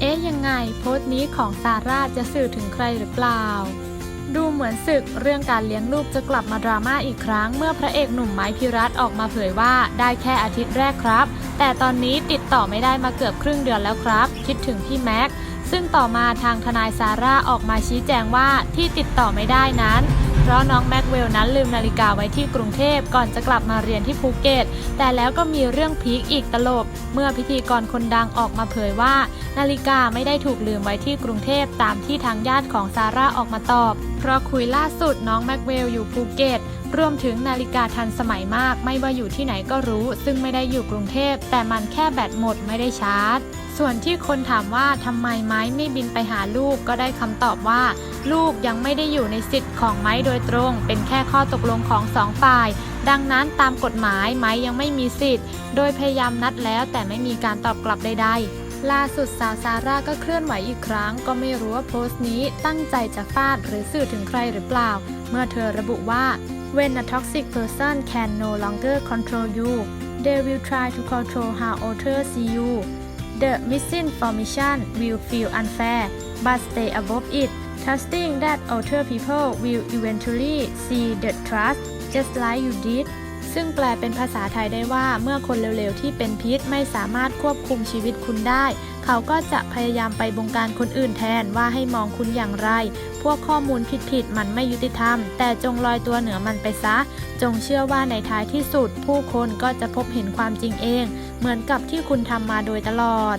เอ๊ะยังไงโพสต์นี้ของซาร่าจะสื่อถึงใครหรือเปล่า ดูเหมือนศึกเรื่องการเลี้ยงลูกจะกลับมาดราม่าอีกครั้ง เมื่อพระเอกหนุ่มไม้พิรัตออกมาเผยว่าได้แค่อาทิตย์แรกครับ แต่ตอนนี้ติดต่อไม่ได้มาเกือบครึ่งเดือนแล้วครับ คิดถึงพี่แม็กซึ่งต่อมาทางทนายซาร่าออกมาชี้แจงว่าที่ติดต่อไม่ได้นั้น ราะน้องแม็กเวลนั้นลืมนาฬิกาไว้ที่กรุงเทพก่อนจะกลับมาเรียนที่ภูเก็ต แต่แล้วก็มีเรื่องพีคอีกตลบ เมื่อพิธีกรคนดังออกมาเผยว่า นาฬิกาไม่ได้ถูกลืมไว้ที่กรุงเทพตามที่ทางญาติของซาร่าออกมาตอบ เพราะคุยล่าสุดน้องแม็กเวลอยู่ภูเก็ตรวมถึงนาฬิกาทันสมัยมาก ไม่ว่าอยู่ที่ไหนก็รู้ ซึ่งไม่ได้อยู่กรุงเทพ แต่มันแค่แบตหมดไม่ได้ชาร์จ ส่วนที่คนถามว่าทำไมไม้ไม่บินไปหาลูกก็ได้คำตอบว่า ลูกยังไม่ได้อยู่ในสิทธิ์ของไม้โดยตรง เป็นแค่ข้อตกลงของสองฝ่าย ดังนั้นตามกฎหมายไม้ยังไม่มีสิทธิ์ โดยพยายามนัดแล้วแต่ไม่มีการตอบกลับใดๆล่าสุดสาวซาร่าก็เคลื่อนไหวอีกครั้ง ก็ไม่รู้ว่าโพสต์นี้ตั้งใจจะฟาดหรือสื่อถึงใครหรือเปล่า เมื่อเธอระบุว่า when a toxic person can no longer control you they will try to control how others see you the misinformation will feel unfair but stay above it trusting that other people will eventually see the trust just like you did ซึ่งแปลเป็นภาษาไทยได้ว่าเมื่อคนเร็วๆ ที่เป็นพิษไม่สามารถควบคุมชีวิตคุณได้ เขาก็จะพยายามไปบงการคนอื่นแทนว่าให้มองคุณอย่างไร พวกข้อมูลผิดๆมันไม่ยุติธรรม แต่จงลอยตัวเหนือมันไปซะ จงเชื่อว่าในท้ายที่สุด ผู้คนก็จะพบเห็นความจริงเอง เหมือนกับที่คุณทำมาโดยตลอด